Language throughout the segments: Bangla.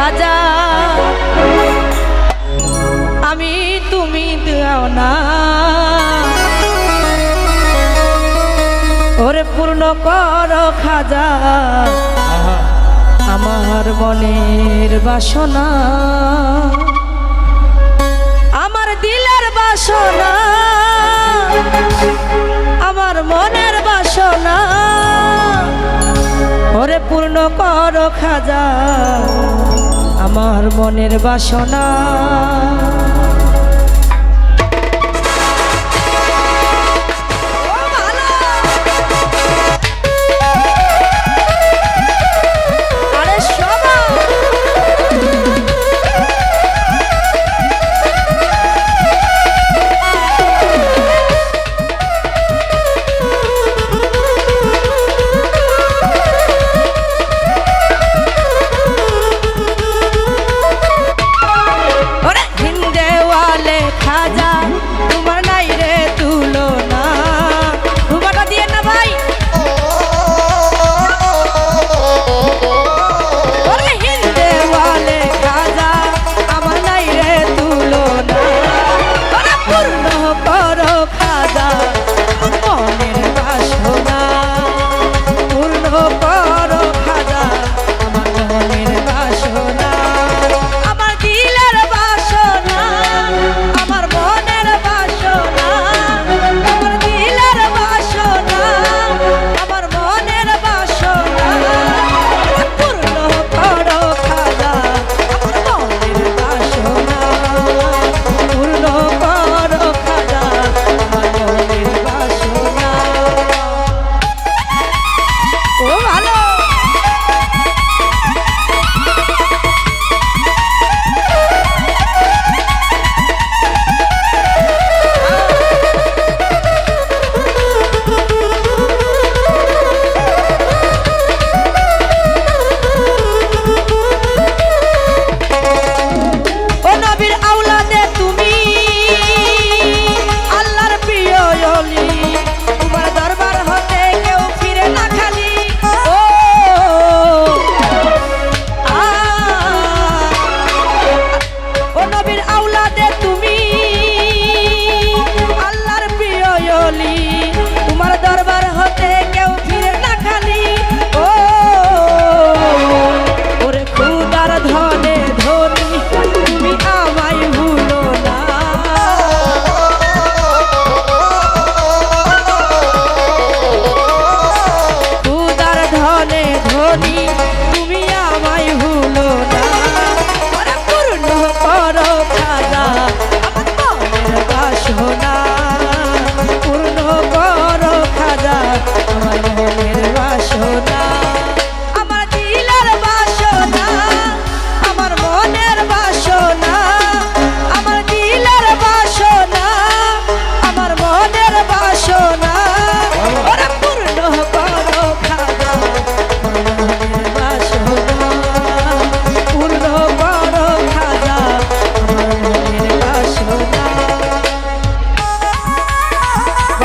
সাজা আমি তুমি দাও না। ওরে পূর্ণ কর খাজা। আমার মনের বাসনা। আমার দিলের বাসনা। আমার মনের বাসনা। ওরে পূর্ণ কর খাজা। আমার মনের বাসনা।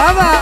বাবা